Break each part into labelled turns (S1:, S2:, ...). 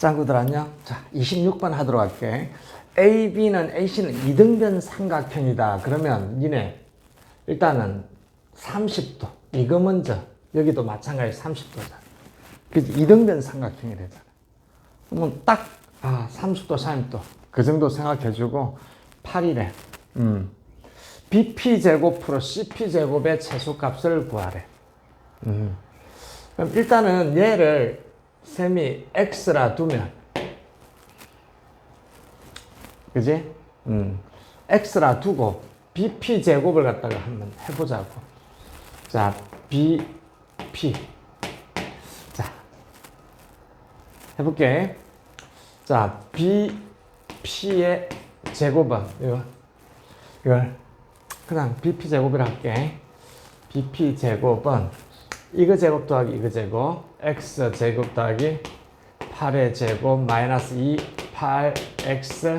S1: 짱구들 안녕. 자, 26번 하도록 할게. AB는 AC는 이등변 삼각형이다. 그러면 니네 일단은 30도. 이거 먼저. 여기도 마찬가지 30도잖아. 그지? 이등변 삼각형이 되잖아. 그러면 딱, 아, 30도, 30도. 그 정도 생각해주고, 8이래. 음. BP 제곱 플러스 CP 제곱의 최소값을 구하래. 음. 그럼 일단은 얘를 셈이 x라 두면 그지? 음. x라 두고 bp 제곱을 갖다가 한번 해보자고. 자, bp. 자, 해볼게. 자, bp의 제곱은 이거 이걸 그냥 bp 제곱이라 할게. bp 제곱은 이거 제곱 더하기 이거 제곱 x 제곱 더하기 8의 제곱 마이너스 2 8x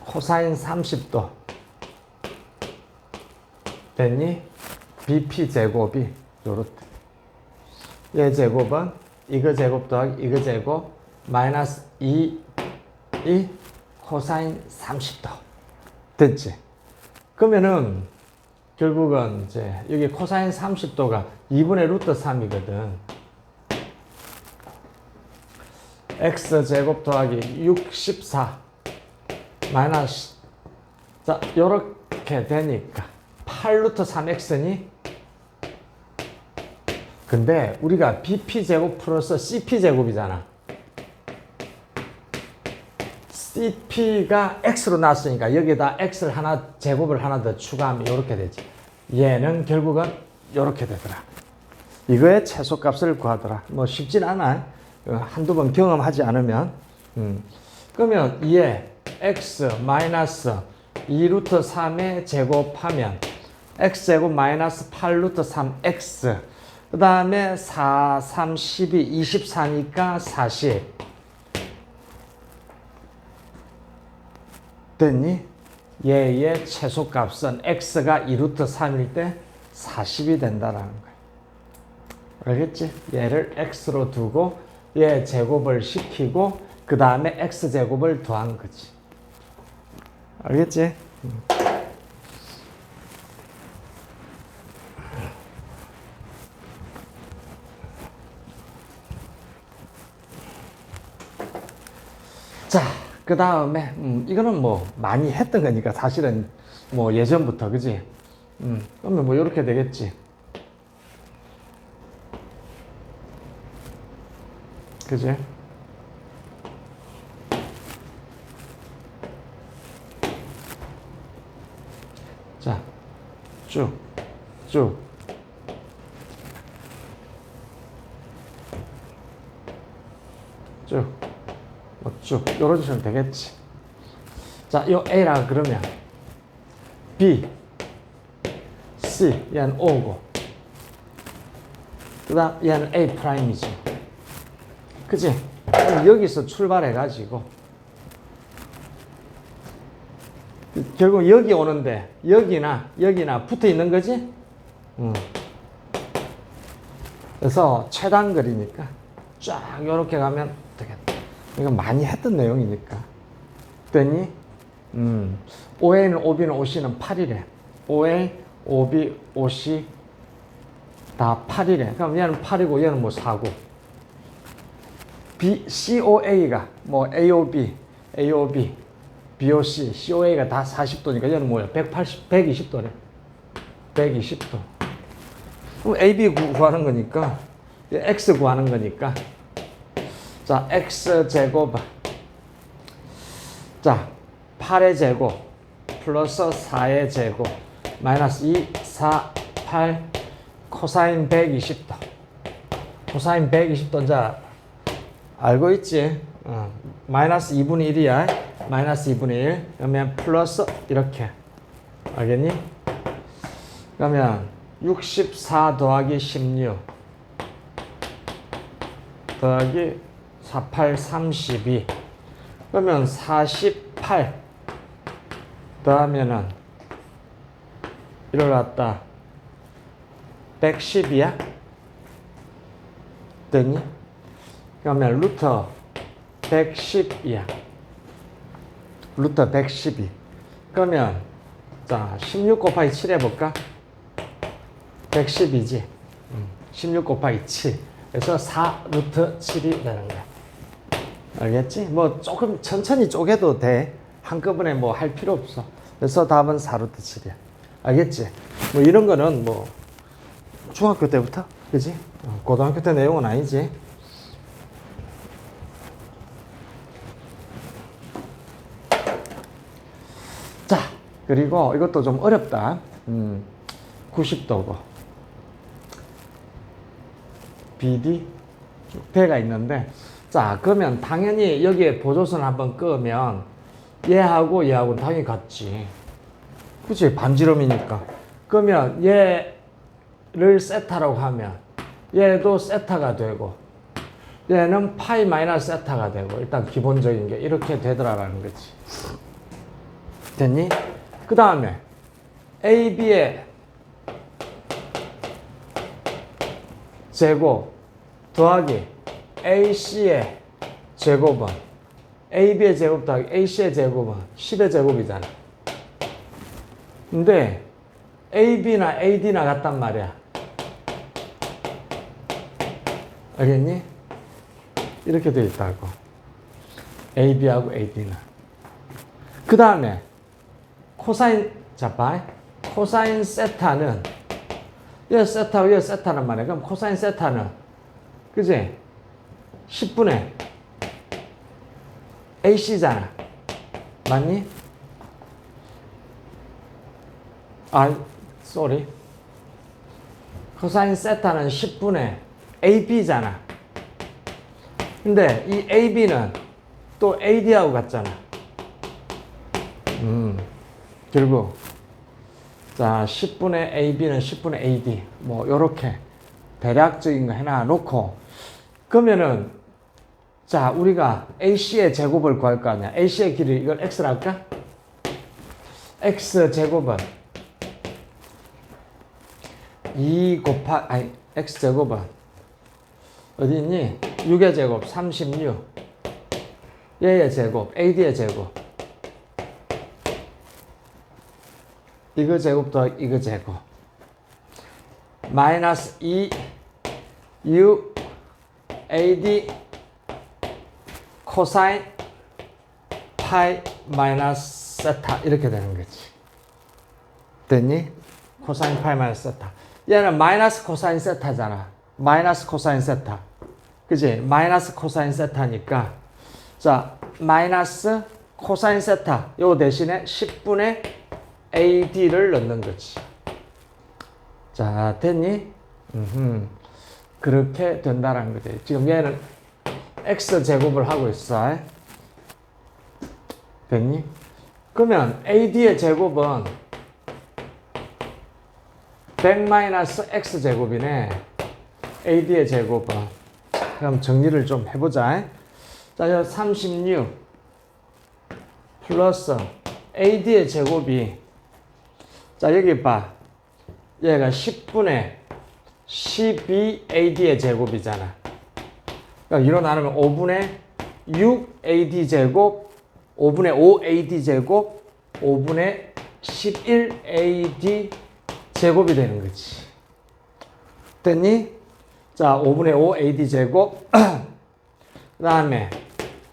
S1: 코사인 30도 됐니? bp 제곱이 요렇다 얘 제곱은 이거 제곱 더하기 이거 제곱 마이너스 2이 코사인 30도 됐지? 그러면은 결국은 이제 여기 코사인 30도가 2분의 루트 3이거든. x 제곱 더하기 64 마이너스 자 요렇게 되니까 8 루트 3x니 근데 우리가 bp 제곱 플러스 cp 제곱이잖아. CP가 X로 나왔으니까 여기다 X를 하나, 제곱을 하나 더 추가하면 이렇게 되지. 얘는 결국은 이렇게 되더라. 이거의 최소값을 구하더라. 뭐 쉽진 않아. 어, 한두 번 경험하지 않으면. 음. 그러면 얘 X 마이너스 2루트 3에 제곱하면 X제곱 마이너스 8루트 3X 그 다음에 4, 3, 12, 24니까 40 됐니? 얘의 최소값은 x가 2루트 3일 때 40이 된다라는 거야. 알겠지? 얘를 x로 두고 얘 제곱을 시키고 그 다음에 x 제곱을 더한 거지. 알겠지? 자, 그 다음에 음, 이거는 뭐 많이 했던 거니까 사실은 뭐 예전부터 그지? 음, 그러면 뭐 이렇게 되겠지. 그지? 자, 쭉, 쭉. 쭉. 뭐 쭉 열어주시면 되겠지. 자, 요 A라 그러면 B, C 얘는 O고 그 다음 얘는 A 프라임이지. 그럼 여기서 출발해 가지고 결국 여기 오는데 여기나 여기나 붙어 있는 거지? 음. 그래서 최단거리니까 쫙 이렇게 가면. 이거 많이 했던 내용이니까. 됐니? 음. OA는 OB는 OC는 8이래. OA, OB, OC 다 8이래. 그럼 얘는 8이고 얘는 뭐 4고. B, COA가 뭐 AOB, AOB, BOC, COA가 다 40도니까 얘는 뭐야? 180, 120도래. 120도. 그럼 AB 구- 구하는 거니까 X 구하는 거니까 자, x 제곱. 자, 8의 제곱 플러스 4의 제곱 마이너스 2, 4, 8 코사인 120도. 코사인 120도 자 알고 있지? 어, 마이너스 2분의 1이야. 마이너스 2분의 1. 그러면 플러스 이렇게. 알겠니? 그러면 64 더하기 16 더하기 48, 32. 그러면 48 더하면은 갖다 110이야? 됐니? 그러면 루터 110이야. 루터 112. 그러면 자, 16 곱하기 7 해볼까? 110이지. 16 곱하기 7. 그래서 4 루트 7이 되는 거야. 알겠지? 뭐 조금 천천히 쪼개도 돼. 한꺼번에 뭐 할 필요 없어. 그래서 답은 4 루트 7이야. 알겠지? 뭐 이런 거는 뭐 중학교 때부터, 그지? 어, 고등학교 때 내용은 아니지. 자, 그리고 이것도 좀 어렵다. 음, 90도고. BD 배가 있는데, 자, 그러면 당연히 여기에 보조선 한번 끄면 얘하고 얘하고는 당연히 같지. 그치? 반지름이니까. 그러면 얘를 세타라고 하면 얘도 세타가 되고 얘는 파이 마이너스 세타가 되고 일단 기본적인 게 이렇게 되더라라는 거지. 됐니? 그 다음에 AB의 제곱 더하기 AC의 제곱은 AB의 제곱 더하기 AC의 제곱은 10의 제곱이잖아. 근데 AB나 AD나 같단 말이야. 알겠니? 이렇게 돼 있다고. AB하고 AD는. 그 다음에 코사인 자 봐. 코사인 세타는 얘 세타고 얘 세타란 말이야. 그럼 코사인 세타는 그지? 10분의 AC잖아. 맞니? 아, 쏘리. 코사인 세타는 10분의 AB잖아. 근데 이 AB는 또 AD하고 같잖아. 음. 그리고 자, 10분의 AB는 10분의 AD. 뭐 요렇게 대략적인 거 해놔 놓고 그러면은 자, 우리가 AC의 제곱을 구할 거 아니야. AC의 길이 이걸 X로 할까? X 제곱은 2 곱하 아니 X 제곱은 어디 있니? 6의 제곱 36 얘의 제곱 AD의 제곱 이거 제곱 더 이거 제곱 마이너스 2 U AD 코사인 파이 마이너스 세타 이렇게 되는 거지 됐니? 코사인 파이 마이너스 세타 얘는 마이너스 코사인 세타잖아 마이너스 코사인 세타 그지? 마이너스 코사인 세타니까 자 마이너스 코사인 세타 요 대신에 10분의 AD를 넣는 거지. 자, 됐니? 음흠. 그렇게 된다는 거지. 지금 얘는 X 제곱을 하고 있어. 됐니? 그러면 AD의 제곱은 100 X 제곱이네. AD의 제곱은. 그럼 정리를 좀 해보자. 자, 36 플러스 AD의 제곱이 자, 여기 봐. 얘가 10분의 12AD의 제곱이잖아. 그러니까 이로 나누면 5분의 6AD 제곱, 5분의 5AD 제곱, 5분의 11AD 제곱이 되는 거지. 됐니? 자, 5분의 5AD 제곱, 그 다음에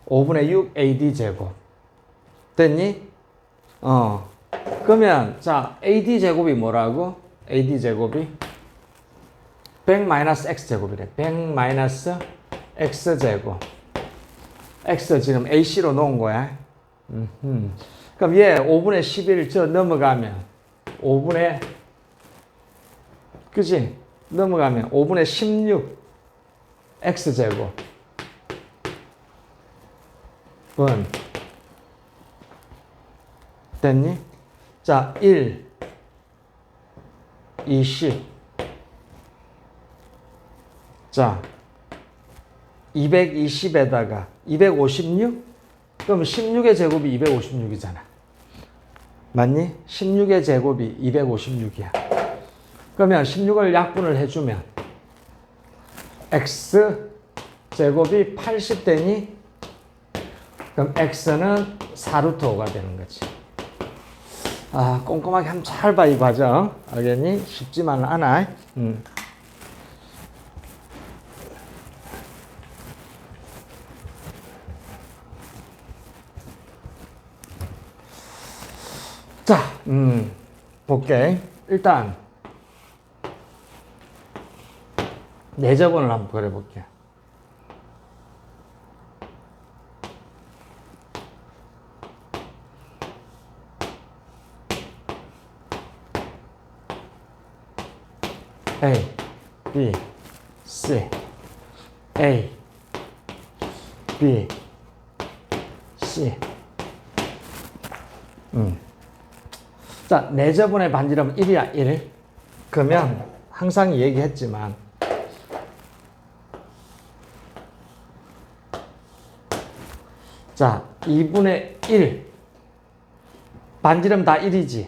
S1: 5분의 6AD 제곱. 됐니? 어. 그러면 자 AD 제곱이 뭐라고? AD 제곱이 100 마이너스 X 제곱이래. 100 마이너스 X 제곱. X 지금 AC로 놓은 거야. 그럼 얘 5분의 11 저 넘어가면 5분의 그지? 넘어가면 5분의 16 X 제곱. 번 됐니? 자, 1, 20. 자, 220에다가 256? 그럼 16의 제곱이 256이잖아. 맞니? 16의 제곱이 256이야. 그러면 16을 약분을 해주면 x 제곱이 80되니 그럼 x는 4루트 5가 되는 거지. 아, 꼼꼼하게 한번 잘 봐, 이 과정. 알겠니? 쉽지만은 않아. 음. 자, 음, 볼게. 일단, 내접원을 한번 그려볼게. B, C, A, B, C. 음. 자, 내저분의 반지름은 1이야, 1. 그러면 항상 얘기했지만 자, 2분의 1 반지름 다 1이지.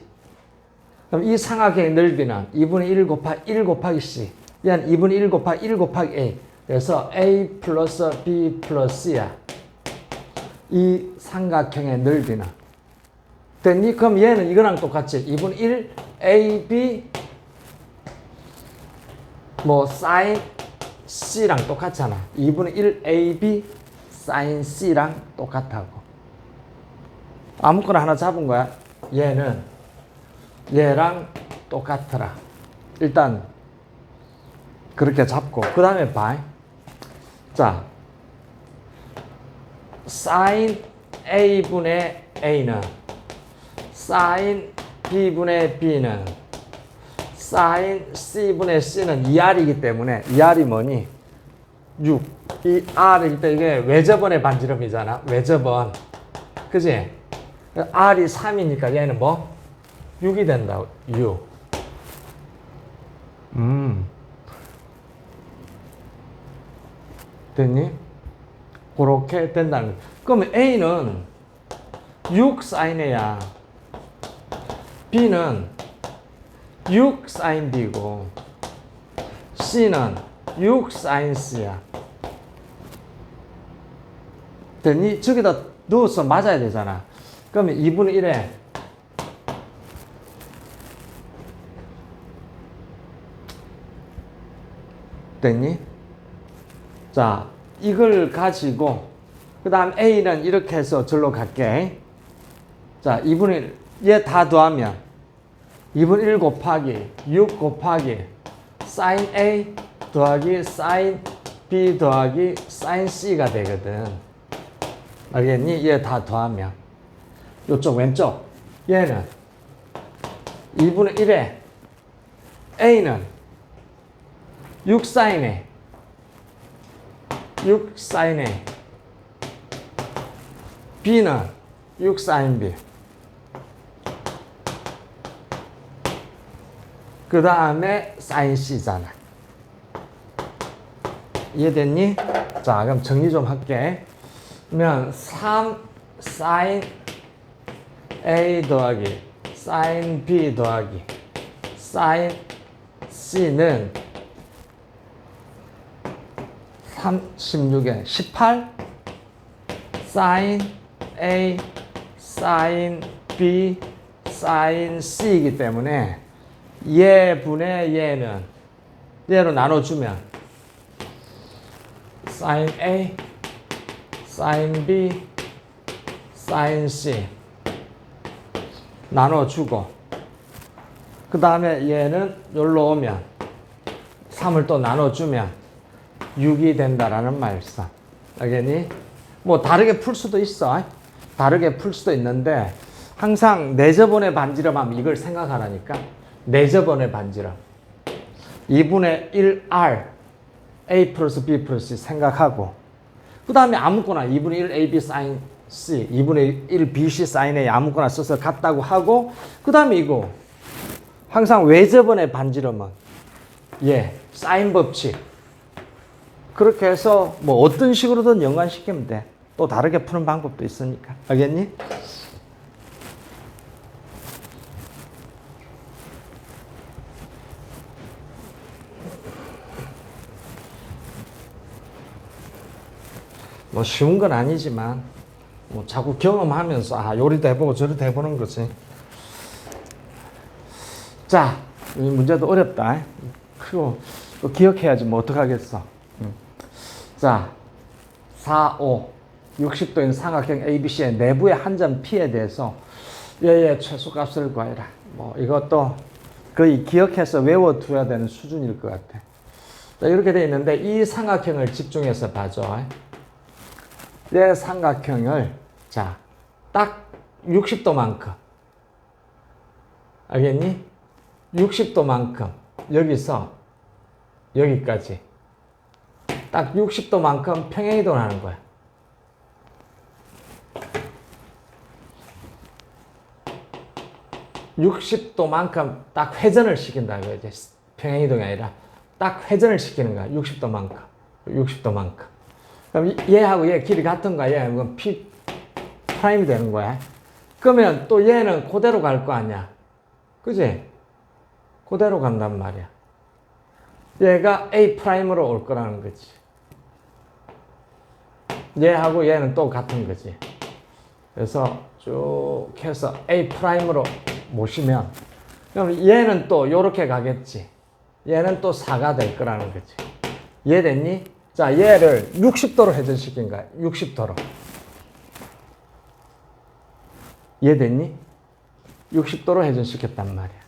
S1: 그럼 이 삼각형의 넓이는 2분의 1 곱하기 1 곱하기 C. 얘는 2분의 1 곱하기 1 곱하기 A. 그래서 A 플러스 B 플러스 C야. 이 삼각형의 넓이는. 됐니? 그럼 얘는 이거랑 똑같지. 2분의 1 AB 뭐 사인 C랑 똑같잖아. 2분의 1 AB 사인 C랑 똑같다고. 아무거나 하나 잡은 거야. 얘는 얘랑 똑같더라. 일단 그렇게 잡고 그 다음에 봐. 자, 사인 A분의 A는 사인 B분의 B는 사인 C분의 C는 2R이기 때문에 2R이 뭐니? 6. 이 R일 때 이게 외접원의 반지름이잖아. 외접원. 그지? R이 3이니까 얘는 뭐? 6이 된다. 6. 음. 됐니? 그렇게 된다는 거. 그러면 A는 6 사인 A야. B는 6 사인 B고 C는 6 사인 C야. 됐니? 저기다 넣어서 맞아야 되잖아. 그러면 2분의 1에 됐니? 자, 이걸 가지고 그 다음 A는 이렇게 해서 절로 갈게. 자, 2분의 1, 얘 다 더하면 2분의 1 곱하기 6 곱하기 sin A 더하기 sin B 더하기 sin C가 되거든. 알겠니? 얘 다 더하면. 이쪽 왼쪽. 얘는 2분의 1에 A는 6 sin A. 6 sin A. B는 6 sin B 그 다음에 sin C잖아 이해됐니? 자 그럼 정리 좀 할게 그러면 3 sin A 더하기 sin B 더하기 sin C는 36에 18 sin A sin B sin C이기 때문에 얘분의 얘는 얘로 나눠주면 sin A sin B sin C 나눠주고 그 다음에 얘는 여기로 오면 3을 또 나눠주면 6이 된다라는 말씀. 알겠니? 뭐 다르게 풀 수도 있어. 다르게 풀 수도 있는데 항상 내 저번의 반지름 하면 이걸 생각하라니까. 내저번의 반지름. 2분의 1R A 플러스 B 플러스 생각하고 그 다음에 아무거나 2분의 1 AB sin C 2분의 1 BC A 아무거나 써서 같다고 하고 그 다음에 이거 항상 외저번의 반지름은 예 사인 법칙 그렇게 해서 뭐 어떤 식으로든 연관시키면 돼. 또 다르게 푸는 방법도 있으니까. 알겠니? 뭐 쉬운 건 아니지만 뭐 자꾸 경험하면서 아 요리도 해보고 저리도 해보는 거지. 자, 이 문제도 어렵다. 그거 또 기억해야지 뭐 어떡하겠어. 음. 자, 4, 5, 60도인 삼각형 ABC의 내부의 한 점 P에 대해서 얘의 최소값을 구하라. 뭐 이것도 거의 기억해서 외워둬야 되는 수준일 것 같아. 자, 이렇게 되어 있는데 이 삼각형을 집중해서 봐줘. 얘 삼각형을 자, 딱 60도만큼. 알겠니? 60도만큼. 여기서 여기까지. 딱 60도만큼 평행이동을 하는 거야. (60도만큼) 딱 회전을 시킨다 이제. 평행이동이 아니라. 딱 회전을 시키는 거야 (60도만큼) (60도만큼) 그럼 얘하고 얘 길이 같은 거야. 얘 그럼 p 프라임이 되는 거야. 그러면 또 얘는 그대로 갈 거 아니야. 그지? 그대로 간단 말이야. 얘가 a 프라임으로 올 거라는 거지. 얘하고 얘는 또 같은 거지. 그래서 쭉 해서 a 프라임으로 모시면 그럼 얘는 또 요렇게 가겠지. 얘는 또 4가 될 거라는 거지. 이해됐니? 자 얘를 60도로 회전시킨 거야 60도로 이해됐니? 60도로 회전시켰단 말이야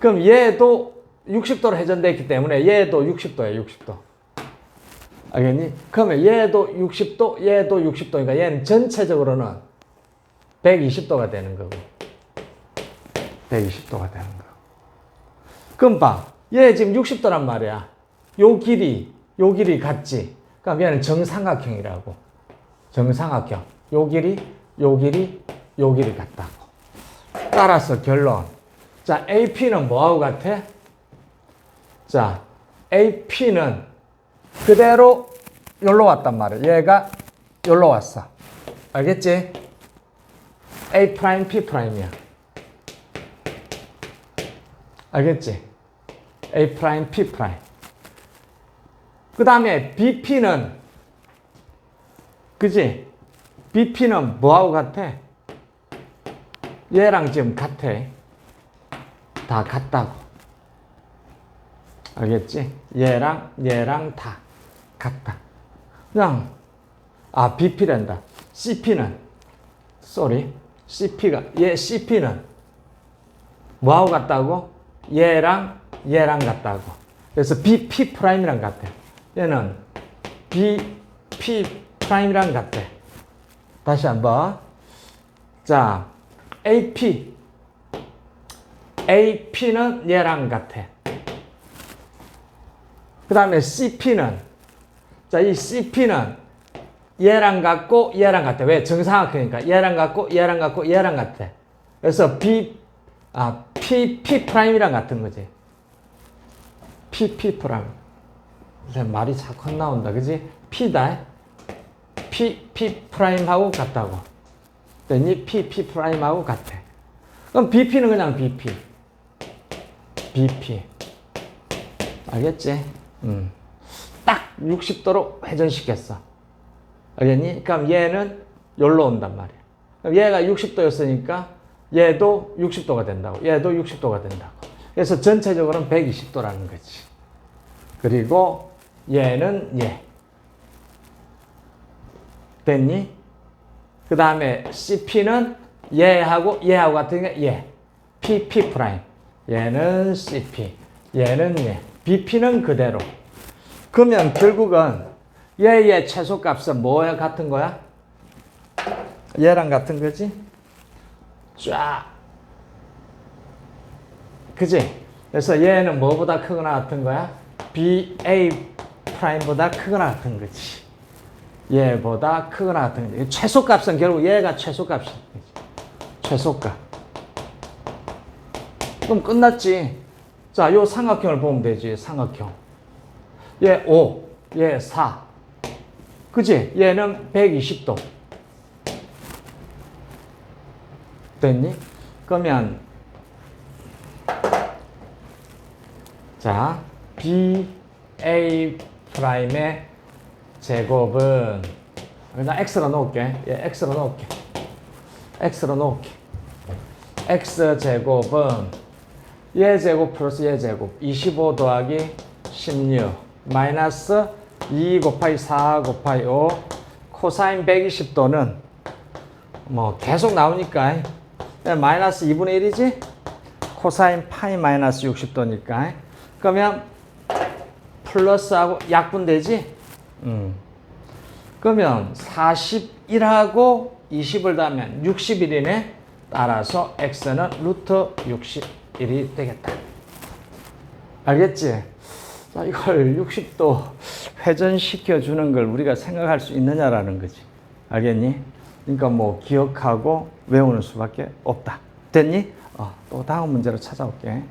S1: 그럼 얘도 60도로 회전됐기 때문에 얘도 60도야 60도 알겠니? 그러면 얘도 60도, 얘도 60도니까 얘는 전체적으로는 120도가 되는 거고. 120도가 되는 거. 봐. 얘 지금 60도란 말이야. 요 길이, 요 길이 같지? 그럼 얘는 정삼각형이라고. 정삼각형. 요 길이, 요 길이, 요 길이 같다고. 따라서 결론. 자, AP는 뭐하고 같아? 자, AP는 그대로 여기로 왔단 말이야. 얘가 여기로 왔어. 알겠지? A 프라임, P 프라임이야. 알겠지? A 프라임, P 프라임. 그 다음에 BP는 그지? BP는 뭐하고 같아? 얘랑 지금 같아. 다 같다고. 알겠지? 얘랑 얘랑 다 같다. 그냥 아 BP란다. CP는 sorry CP가 얘 CP는 뭐하고 같다고? 얘랑 얘랑 같다고. 그래서 BP 프라임이랑 같아. 얘는 BP 프라임이랑 같아. 다시 한번. 자, AP AP는 얘랑 같아. 그 다음에 CP는, 자, 이 CP는 얘랑 같고 얘랑 같아. 왜? 정상학교니까. 얘랑 같고 얘랑 같고 얘랑 같아. 그래서 B, 아, P, P 프라임이랑 같은 거지. P, P 프라임. 말이 자꾸 나온다. 그지? P다. P, P 프라임하고 같다고. 됐니? P, P 프라임하고 같아. 그럼 BP는 그냥 BP. BP. 알겠지? 음. 딱 60도로 회전시켰어. 알겠니? 그럼 얘는 여기로 온단 말이야. 그럼 얘가 60도였으니까 얘도 60도가 된다고. 얘도 60도가 된다고. 그래서 전체적으로는 120도라는 거지. 그리고 얘는 얘. 됐니? 그 다음에 CP는 얘하고 얘하고 같으니까 얘. PP. 얘는 CP. 얘는 얘. BP는 그대로. 그러면 결국은 얘의 최소값은 뭐와 같은 거야? 얘랑 같은 거지? 쫙. 그지? 그래서 얘는 뭐보다 크거나 같은 거야? BA 프라임보다 크거나 같은 거지. 얘보다 크거나 같은 거지. 최소값은 결국 얘가 최소값인 거지. 최소값. 그럼 끝났지. 자, 요 삼각형을 보면 되지. 삼각형. 얘 5, 얘 4. 그지? 얘는 120도. 됐니? 그러면 자, B A 프라임의 제곱은 나 x로 놓을게. 예, x로 놓을게. x로 놓을게. x 제곱은 얘 제곱 플러스 얘 제곱 25 더하기 16 마이너스 2 곱하기 4 곱하기 5 코사인 120도는 뭐 계속 나오니까 예, 마이너스 2분의 1이지 코사인 파이 마이너스 60도니까 그러면 플러스하고 약분되지 음. 그러면 41하고 20을 더하면 61이네 따라서 x는 루트 61이 되겠다 알겠지? 자, 이걸 60도 회전시켜 주는 걸 우리가 생각할 수 있느냐라는 거지. 알겠니? 그러니까 뭐 기억하고 외우는 수밖에 없다. 됐니? 어, 또 다음 문제로 찾아올게.